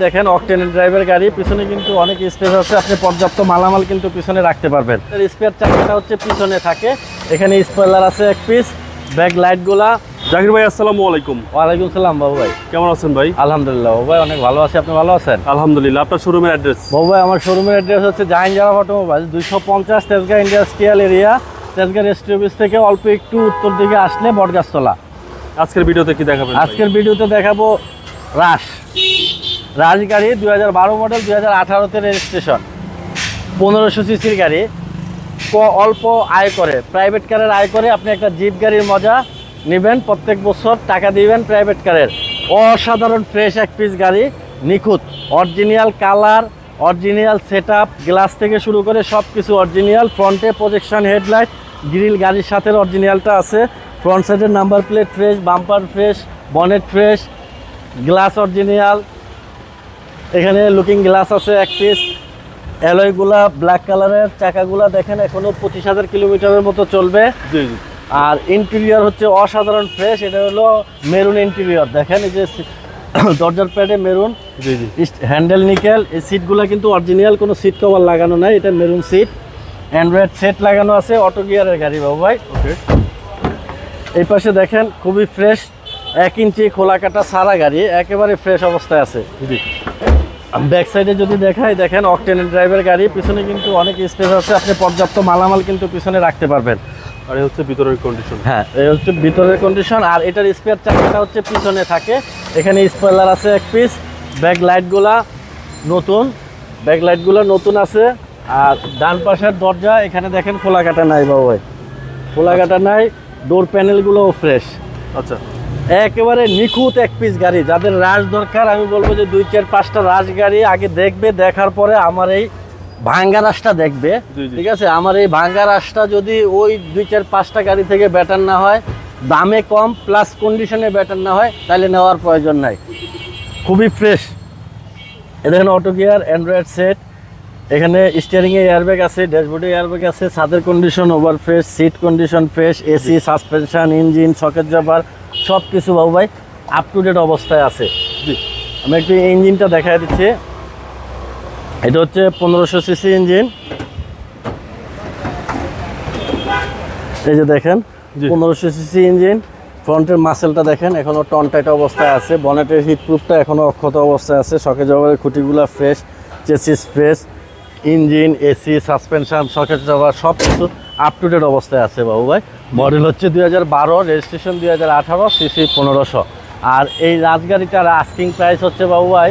দেখেন অকটেনের ড্রাইভার গাড়ি পিছনে কিন্তু অনেক স্পেস আছে আপনি পর্যাপ্ত মালামাল কিন্তু পিছনে রাখতে পারবেন। স্পেয়ার চাকাটা হচ্ছে পিছনে থাকে। এখানে স্পয়লার আছে এক পিস ব্যাক লাইটগুলা জাকির ভাই আসসালামু আলাইকুম। ওয়ালাইকুম সালাম বাবু ভাই। কেমন আছেন ভাই? আলহামদুলিল্লাহ বাবু ভাই অনেক ভালো আছি। আপনি ভালো আছেন? আলহামদুলিল্লাহ আপনার শোরুমের অ্যাড্রেস বাবু ভাই আমার শোরুমের অ্যাড্রেস হচ্ছে জাহাঙ্গারা অটোমোবাইল দুইশো পঞ্চাশ Tejgaon industrial area. Tejgaon registry office থেকে অল্প একটু উত্তর দিকে আসলে বটগাছতলা। আজকের ভিডিওতে কি দেখাবেন? আজকের ভিডিওতে দেখাবো রাশ। রাশ গাড়ি দুই হাজার বারো মডেল দুই হাজার আঠারোতে রেজিস্ট্রেশন পনেরোশো সিসির গাড়ি। অল্প আয় করে। প্রাইভেট কারের আয় করে আপনি একটা জিপ গাড়ির মজা নেবেন, প্রত্যেক বছর টাকা দিবেন প্রাইভেট কারের অসাধারণ ফ্রেশ এক পিস গাড়ি, নিখুঁত। Original colour original set glass থেকে শুরু করে সব কিছু অরিজিনাল ফ্রন্টে প্রজেকশন হেডলাইট গ্রিল গাড়ির সাথে অরিজিনালটা আছে। ফ্রন্ট সাইডের number plate fresh bumper fresh bonnet fresh glass original এখানে লুকিং গ্লাস আছে এক পিস অ্যালয়গুলা ব্ল্যাক কালারের চাকাগুলা দেখেন এখনও পঁচিশ হাজার কিলোমিটারের মতো চলবে। জি জি। আর ইন্টেরিয়র হচ্ছে অসাধারণ ফ্রেশ এটা হলো মেরুন ইন্টেরিয়র দেখেন এই যে দরজার প্যাডে মেরুন জি জি। হ্যান্ডেল নিকেল এই সিটগুলো কিন্তু অরিজিনাল কোনো সিট কভার লাগানো নাই এটা মেরুন সিট অ্যান্ড্রয়েড সেট লাগানো আছে অটো গিয়ারের গাড়ি বাবু ভাই। ওকে। এই পাশে দেখেন খুবই ফ্রেশ এক ইঞ্চি খোলা কাটা সারা গাড়ি একেবারে ফ্রেশ অবস্থায় আছে। জি। ব্যাক সাইডে যদি দেখাই দেখেন অকটেনের ড্রাইভার গাড়ি পিছনে কিন্তু অনেক স্পেস আছে আপনি পর্যাপ্ত মালামাল কিন্তু পিছনে রাখতে পারবেন। আর এই হচ্ছে ভিতরের কন্ডিশন হ্যাঁ এই হচ্ছে ভিতরের কন্ডিশন আর এটার স্পেয়ার চাকাটা হচ্ছে পিছনে থাকে। এখানে স্পয়লার আছে এক পিস ব্যাক লাইটগুলা নতুন ব্যাক লাইটগুলো নতুন আছে আর ডান পাশের দরজা এখানে দেখেন খোলা কাটা নাই বাবু ভাই। খোলা কাটা নাই ডোর প্যানেলগুলোও ফ্রেশ আচ্ছা। একেবারে নিখুঁত এক পিস গাড়ি। যাদের রাশ দরকার আমি বলব যে দুই চার পাঁচটা রাশ গাড়ি আগে দেখবে দেখার পরে আমার এই ভাঙ্গা রাশটা দেখবে। ঠিক আছে? আমার এই ভাঙ্গা রাশটা যদি ওই দুই চার পাঁচটা গাড়ি থেকে ব্যাটার না হয় দামে কম প্লাস কন্ডিশনে ব্যাটার না হয় তাহলে নেওয়ার প্রয়োজন নাই। খুবই ফ্রেশ এ দেখেন অটো গিয়ার অ্যান্ড্রয়েড সেট এখানে স্টিয়ারিংয়ে এয়ারব্যাগ আছে ড্যাশবোর্ডে এয়ারব্যাগ আছে ছাদের condition over fresh seat condition fresh AC suspension engine shock absorber সব কিছু বাবু ভাই আপ টু ডেট অবস্থায় আছে। আমি একটু ইঞ্জিনটা দেখা দিচ্ছি। এটা হচ্ছে পনেরোশো সিসি ইঞ্জিন এই যে দেখেন। পনেরোশো সিসি ইঞ্জিন ফ্রন্টের মাসেলটা দেখেন এখনও টন টাইট অবস্থায় আছে। বনেটের হিট প্রুফটা এখনও অক্ষত অবস্থায় আছে। শকে জবারের খুঁটিগুলো fresh chassis fresh engine AC suspension shock absorber সব কিছু আপ টু ডেট অবস্থায় আছে বাবু ভাই। মডেল হচ্ছে দুই হাজার বারো রেজিস্ট্রেশন দুই হাজার আঠারো সিসি পনেরোশো। আর এই রাজগাড়িটার আস্কিং প্রাইস হচ্ছে বাবু ভাই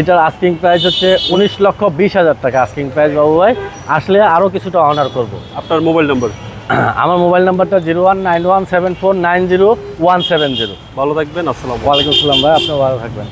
এটার আস্কিং প্রাইস হচ্ছে উনিশ লক্ষ বিশ হাজার টাকা আস্কিং প্রাইস বাবু ভাই। আসলে আরও কিছুটা অনার করব। আপনার মোবাইল নাম্বার আমার মোবাইল নাম্বারটা zero one nine one seven four nine zero one seven zero ভালো থাকবেন আসসালাম ওয়ালাইকুম আসসালাম ভাই আপনি ভালো থাকবেন।